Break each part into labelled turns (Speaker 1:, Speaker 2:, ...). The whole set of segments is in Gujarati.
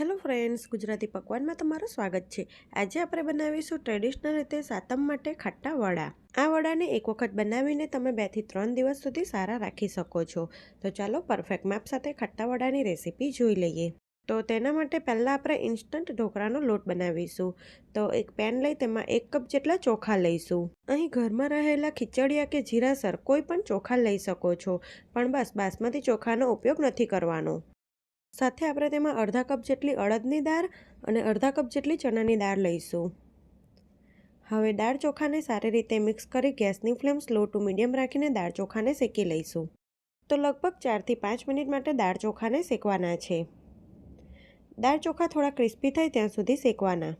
Speaker 1: હેલો ફ્રેન્ડ્સ, ગુજરાતી પકવાનમાં તમારું સ્વાગત છે. આજે આપણે બનાવીશું ટ્રેડિશનલ રીતે સાતમ માટે ખટ્ટા વડા. આ વડાને એક વખત બનાવીને તમે બેથી ત્રણ દિવસ સુધી સારા રાખી શકો છો. તો ચાલો પરફેક્ટ માપ સાથે ખટ્ટા વડાની રેસીપી જોઈ લઈએ. તો તેના માટે પહેલાં આપણે ઇન્સ્ટન્ટ ઢોકળાનો લોટ બનાવીશું. તો એક પેન લઈ તેમાં એક કપ જેટલા ચોખા લઈશું. અહીં ઘરમાં રહેલા ખીચડિયા કે જીરાસર કોઈ પણ ચોખા લઈ શકો છો. પણ બસ, બાસમતી ચોખાનો ઉપયોગ નથી કરવાનો. સાથે આપણે તેમાં અડધા કપ જેટલી અડદની દાળ અને અડધા કપ જેટલી ચણાની દાળ લઈશું. હવે દાળ ચોખાને સારી રીતે મિક્સ કરી ગેસની ફ્લેમ સ્લો ટુ મીડિયમ રાખીને દાળ ચોખાને શેકી લઈશું. તો લગભગ ચારથી પાંચ મિનિટ માટે દાળ ચોખાને શેકવાના છે. દાળ ચોખા થોડા ક્રિસ્પી થાય ત્યાં સુધી શેકવાના.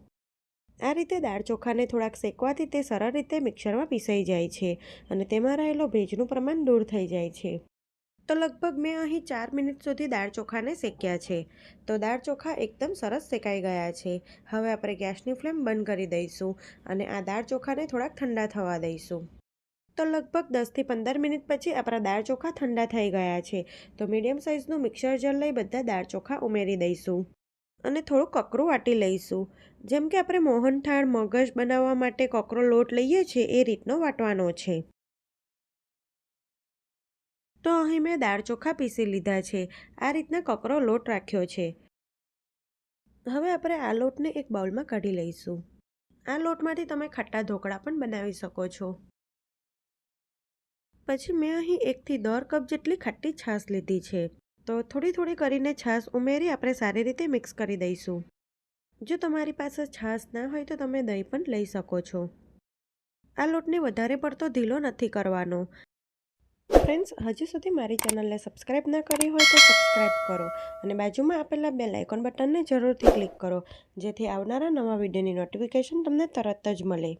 Speaker 1: આ રીતે દાળ ચોખાને થોડાક શેકવાથી તે સરળ રીતે મિક્સરમાં પીસાઈ જાય છે અને તેમાં રહેલો ભેજનું પ્રમાણ દૂર થઈ જાય છે. તો લગભગ મેં અહીં ચાર મિનિટ સુધી દાળ ચોખાને શેક્યા છે. તો દાળ ચોખા એકદમ સરસ શેકાઈ ગયા છે. હવે આપણે ગેસની ફ્લેમ બંધ કરી દઈશું અને આ દાળ ચોખાને થોડાક ઠંડા થવા દઈશું. તો લગભગ દસથી પંદર મિનિટ પછી આપણા દાળ ચોખા ઠંડા થઈ ગયા છે. તો મીડિયમ સાઇઝનું મિક્સર જર લઈ બધા દાળ ચોખા ઉમેરી દઈશું અને થોડું કકરું વાટી લઈશું. જેમ કે આપણે મોહનથાળ, મગજ બનાવવા માટે કકરો લોટ લઈએ છીએ, એ રીતનો વાટવાનો છે. તો અહીં મેં દાળ ચોખા પીસી લીધા છે. આ રીતના કકરો લોટ રાખ્યો છે. હવે આપણે આ લોટને એક બાઉલમાં કાઢી લઈશું. આ લોટમાંથી તમે ખટ્ટા ઢોકળા પણ બનાવી શકો છો. પછી મેં અહીં એકથી દોઢ કપ જેટલી ખટ્ટી છાશ લીધી છે. તો થોડી થોડી કરીને છાશ ઉમેરી આપણે સારી રીતે મિક્સ કરી દઈશું. જો તમારી પાસે છાશ ના હોય તો તમે દહીં પણ લઈ શકો છો. આ લોટને વધારે પડતો ઢીલો નથી કરવાનો. ફ્રેન્ડ્સ, હજી સુધી મારી ચેનલને સબસ્ક્રાઈબ ના કરી હોય તો સબસ્ક્રાઈબ કરો અને બાજુમાં આપેલા બે લાઇકોન બટનને જરૂરથી ક્લિક કરો, જેથી આવનારા નવા વિડીયોની નોટિફિકેશન તમને તરત જ મળે.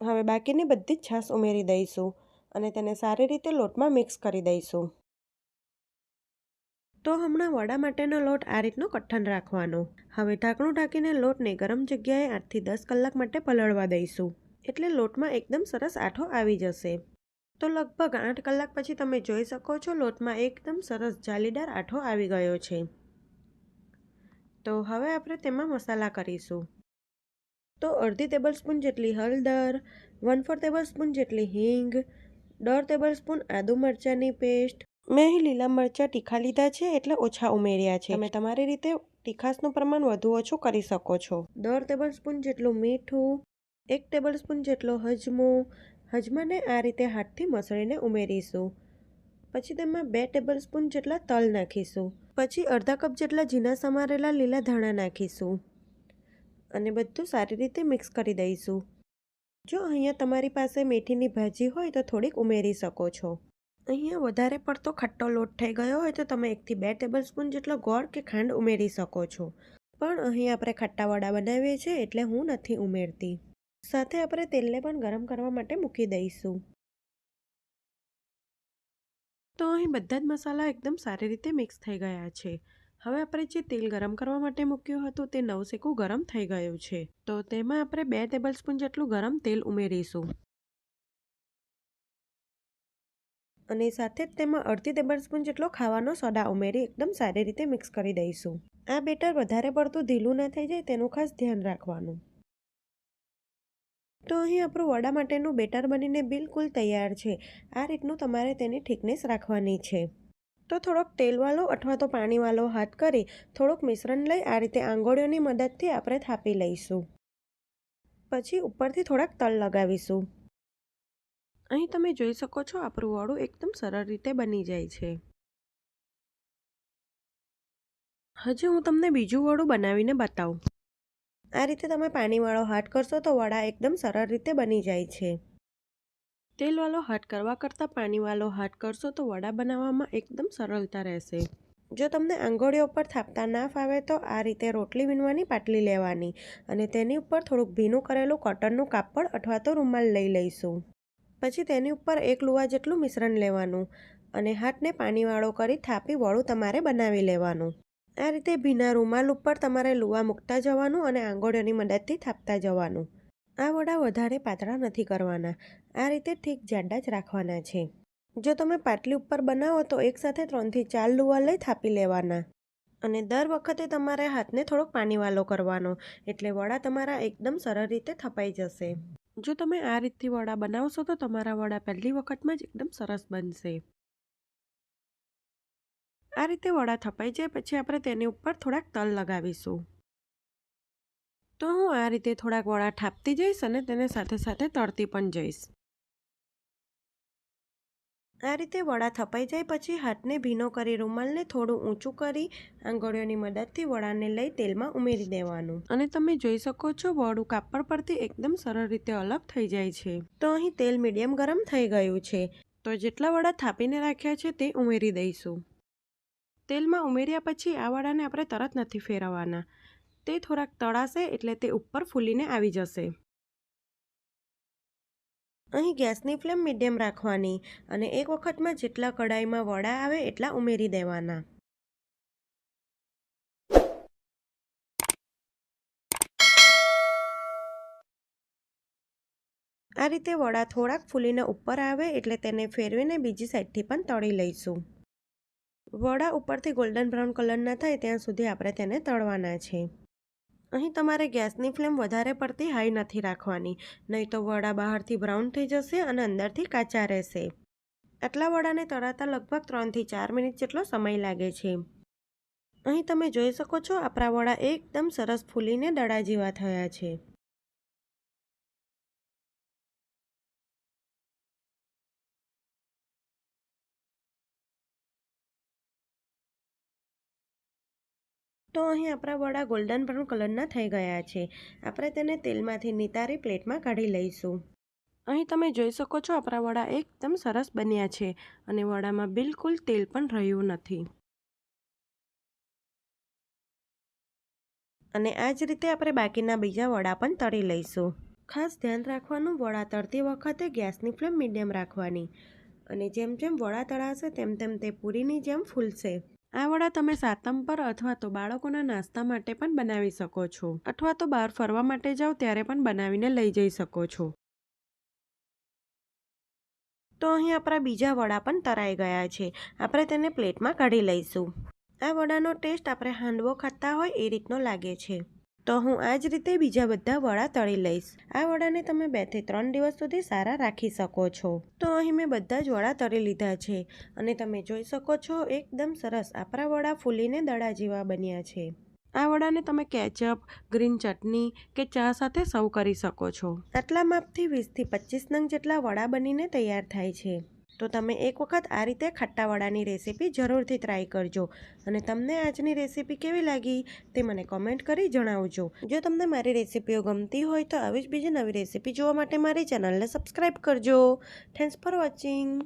Speaker 1: હવે બાકીની બધી જ છાશ ઉમેરી દઈશું અને તેને સારી રીતે લોટમાં મિક્સ કરી દઈશું. તો હમણાં વડા માટેનો લોટ આ રીતનો કઠણ રાખવાનો. હવે ઢાંકણું ઢાંકીને લોટને ગરમ જગ્યાએ આઠથી દસ કલાક માટે પલળવા દઈશું. એટલે લોટમાં એકદમ સરસ આઠો આવી જશે. તો લગભગ આઠ કલાક પછી તમે જોઈ શકો છો, લોટમાં એકદમ સરસ જાલીદાર આઠો આવી ગયો છે. તો હવે આપણે તેમાં મસાલા કરીશું. તો અડધી ટેબલ સ્પૂન જેટલી હળદર, વન ફોર ટેબલ સ્પૂન જેટલી હિંગ, દોઢ ટેબલ સ્પૂન આદુ મરચાંની પેસ્ટ. મેં લીલા મરચાં તીખા લીધા છે એટલે ઓછા ઉમેર્યા છે. તમે તમારી રીતે તીખાસનું પ્રમાણ વધુ ઓછું કરી શકો છો. દોઢ ટેબલ સ્પૂન જેટલું મીઠું, એક ટેબલ સ્પૂન જેટલો હજમો હજમાને આ રીતે હાથથી મસળીને ઉમેરીશું. પછી તેમાં બે ટેબલ સ્પૂન જેટલા તલ નાખીશું. પછી અડધા કપ જેટલા ઝીણા સમારેલા લીલા ધાણા નાખીશું. અને બધું સારી રીતે મિક્સ કરી દઈશું. જો અહીંયા તમારી પાસે મેથીની ભાજી હોય તો થોડીક ઉમેરી શકો છો. અહીંયા વધારે પડતો ખટ્ટો લોટ થઈ ગયો હોય તો તમે એકથી બે ટેબલ સ્પૂન જેટલો ગોળ કે ખાંડ ઉમેરી શકો છો. પણ અહીં આપણે ખટ્ટા વડા બનાવીએ છીએ એટલે હું નથી ઉમેરતી. સાથે આપણે તેલને પણ ગરમ કરવા માટે મૂકી દઈશું. તો અહીં બધા જ મસાલા એકદમ સારી રીતે મિક્સ થઈ ગયા છે. હવે આપણે જે તેલ ગરમ કરવા માટે મૂક્યું હતું તે નવસેકું ગરમ થઈ ગયું છે. તો તેમાં આપણે બે ટેબલ સ્પૂન જેટલું ગરમ તેલ ઉમેરીશું. અને સાથે જ તેમાં અડધી ટેબલ સ્પૂન જેટલો ખાવાનો સોડા ઉમેરી એકદમ સારી રીતે મિક્સ કરી દઈશું. આ બેટર વધારે પડતું ઢીલું ના થઈ જાય તેનું ખાસ ધ્યાન રાખવાનું. તો અહીં આપણું વડા માટેનું બેટર બનીને બિલકુલ તૈયાર છે. આ રીતનું તમારે તેની ઠીકનેસ રાખવાની છે. તો થોડોક તેલવાળો અથવા તો પાણીવાળો હાથ કરી થોડુંક મિશ્રણ લઈ આ રીતે આંગળીઓની મદદથી આપણે થાપી લઈશું. પછી ઉપરથી થોડાક તલ લગાવીશું. અહીં તમે જોઈ શકો છો આપણું વડું એકદમ સરળ રીતે બની જાય છે. હજી હું તમને બીજું વડું બનાવીને બતાવું. આ રીતે તમે પાણીવાળો હાટ કરશો તો વડા એકદમ સરળ રીતે બની જાય છે. તેલવાળો હાટ કરવા કરતાં પાણીવાળો હાટ કરશો તો વડા બનાવવામાં એકદમ સરળતા રહેશે. જો તમને આંગળીઓ પર થાપતા ના ફાવે તો આ રીતે રોટલી વીણવાની પાટલી લેવાની અને તેની ઉપર થોડુંક ભીનું કરેલું કોટનનું કાપડ અથવા તો રૂમાલ લઈ લઈશું. પછી તેની ઉપર એક લુવા જેટલું મિશ્રણ લેવાનું અને હાથને પાણીવાળો કરી થાપી વળું તમારે બનાવી લેવાનું. આ રીતે ભીના રૂમાલ ઉપર તમારે લુવા મૂકતા જવાનું અને આંગળીઓની મદદથી થાપતા જવાનું. આ વડા વધારે પાતળા નથી કરવાના. આ રીતે ઠીક જાડા જ રાખવાના છે. જો તમે પાટલી ઉપર બનાવો તો એકસાથે ત્રણથી ચાર લુવા લઈ થાપી લેવાના. અને દર વખતે તમારે હાથને થોડોક પાણીવાલો કરવાનો. એટલે વડા તમારા એકદમ સરળ રીતે થપાઈ જશે. જો તમે આ રીતથી વડા બનાવશો તો તમારા વડા પહેલી વખતમાં જ એકદમ સરસ બનશે. આ રીતે વડા થપાઈ જાય, પછી આપણે તેની ઉપર થોડાક તલ લગાવીશું. તો હું આ રીતે થોડાક વડા ઠાપતી જઈશ અને તેને સાથે સાથે તળતી પણ જઈશ. આ રીતે વડા થપાઈ જાય, પછી હાથને ભીનો કરી રૂમાલને થોડું ઊંચું કરી આંગળીઓની મદદથી વડાને લઈ તેલમાં ઉમેરી દેવાનું. અને તમે જોઈ શકો છો, વડું કાપડ પરથી એકદમ સરળ રીતે અલગ થઈ જાય છે. તો અહીં તેલ મીડિયમ ગરમ થઈ ગયું છે. તો જેટલા વડા થાપીને રાખ્યા છે, તે ઉમેરી દઈશું. તેલમાં ઉમેર્યા પછી આ વડાને આપણે તરત નથી ફેરવવાના. તે થોડાક તળાશે એટલે તે ઉપર ફૂલીને આવી જશે. અહીં ગેસની ફ્લેમ મીડિયમ રાખવાની અને એક વખતમાં જેટલા કડાઈમાં વડા આવે એટલા ઉમેરી દેવાના. આ રીતે વડા થોડાક ફૂલીને ઉપર આવે એટલે તેને ફેરવીને બીજી સાઈડથી પણ તળી લઈશું. વડા ઉપરથી ગોલ્ડન બ્રાઉન કલરના થાય ત્યાં સુધી આપણે તેને તળવાના છે. અહીં તમારે ગેસની ફ્લેમ વધારે પડતી હાઈ નથી રાખવાની, નહીં તો વડા બહારથી બ્રાઉન થઈ જશે અને અંદરથી કાચા રહેશે. આટલા વડાને તળાતા લગભગ ત્રણથી ચાર મિનિટ જેટલો સમય લાગે છે. અહીં તમે જોઈ શકો છો આપણા વડા એકદમ સરસ ફૂલીને દડા જેવા થયા છે. તો અહીં આપણા વડા ગોલ્ડન બ્રાઉન કલરના થઈ ગયા છે. આપણે તેને તેલમાંથી નિતારી પ્લેટમાં કાઢી લઈશું. અહીં તમે જોઈ શકો છો આપણા વડા એકદમ સરસ બન્યા છે અને વડામાં બિલકુલ તેલ પણ રહ્યું નથી. અને આ જ રીતે આપણે બાકીના બીજા વડા પણ તળી લઈશું. ખાસ ધ્યાન રાખવાનું, વડા તળતી વખતે ગેસની ફ્લેમ મીડિયમ રાખવાની. અને જેમ જેમ વડા તળાશે, તેમ તેમ તે પૂરીની જેમ ફૂલશે. આ વડા તમે સાતમ પર અથવા તો બાળકોના નાસ્તા માટે પણ બનાવી શકો છો. અથવા તો બહાર ફરવા માટે જાઓ ત્યારે પણ બનાવીને લઈ જઈ શકો છો. તો અહીં આપણા બીજા વડા પણ તરાઈ ગયા છે. આપણે તેને પ્લેટમાં કાઢી લઈશું. આ વડાનો ટેસ્ટ આપણે હાંડવો ખાતા હોય એ રીતનો લાગે છે. તો હું આ જ રીતે બીજા બધા વડા તળી લઈશ. આ વડાને તમે બેથી ત્રણ દિવસ સુધી સારા રાખી શકો છો. તો અહીં મેં બધા જ વડા તળી લીધા છે અને તમે જોઈ શકો છો એકદમ સરસ આપણા વડા ફૂલીને દડા જેવા બન્યા છે. આ વડાને તમે કેચઅપ, ગ્રીન ચટણી કે ચા સાથે સર્વ કરી શકો છો. આટલા માપથી વીસથી પચીસ નંગ જેટલા વડા બનીને તૈયાર થાય છે. તો તમે એક વખત આ રીતે ખટ્ટાવડાની રેસીપી જરૂરથી ટ્રાય કરજો. અને તમને આજની રેસીપી કેવી લાગી તે મને કોમેન્ટ કરી જણાવજો. જો તમને મારી રેસીપીઓ ગમતી હોય તો આવી જ બીજી નવી રેસીપી જોવા માટે મારી ચેનલને સબસ્ક્રાઈબ કરજો. Thanks for watching